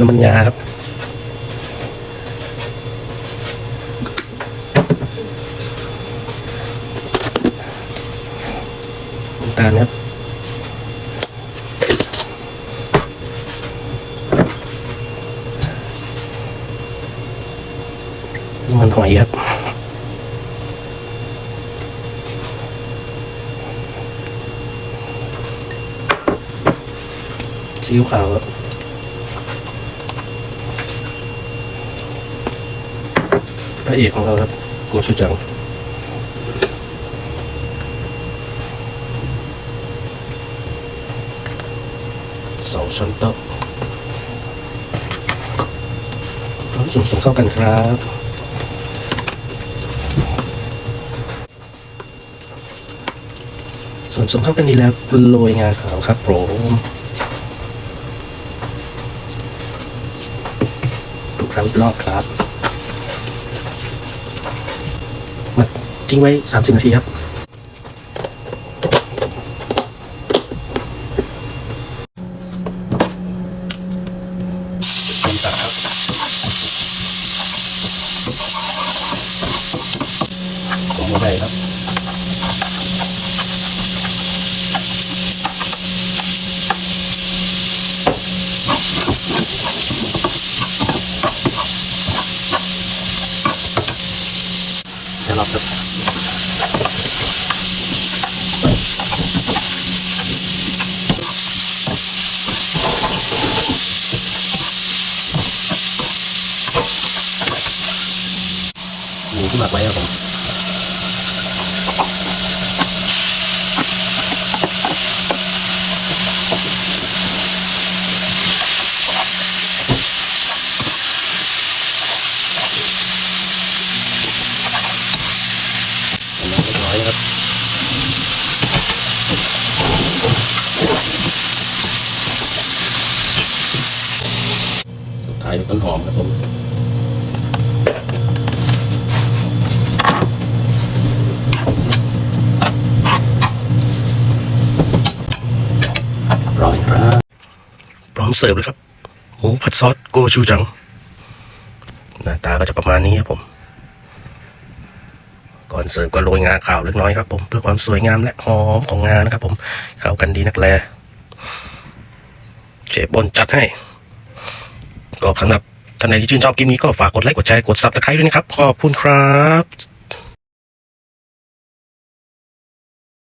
น้ำมันงาครับ น้ำตาลครับน้ำมันหอยครับซีอิ๊วขาวครับ ระเอกของเราครับโกชูจังสองช้อนโต๊ะเอาส่วนผสมเข้ากันครับส่วนผสมเข้ากันดีแล้วโรยงาขาวครับผมทุกครั้งรอบครับ ทิ้งไว้ 30 นาทีครับน้ำตาลครับผมไม่ได้ครับ เดี๋ยวเราจะ หมูที่หมักไว้ครับผมเรียบร้อยครับสุดท้ายเป็นต้นหอมครับผม ร้อยครับพร้อ มเสิร์ฟเลยครับหมูผัดซอสโกชูจัง หน้าตาก็จะประมาณนี้ครับผม ก่อนเสิร์ฟก็โรยงาขาวเล็กน้อยครับผมเพื่อความสวยงามและหอมของงานะครับ ผมเข้ากันดีนักแลเชฟบนจัดให้ ก็สำหรับท่านใดที่ชื่นชอบคลิปนี้ก็ฝากกดไลค์กดแชร์กดซับสไครต์ด้วยนะครับ ขอบคุณครับ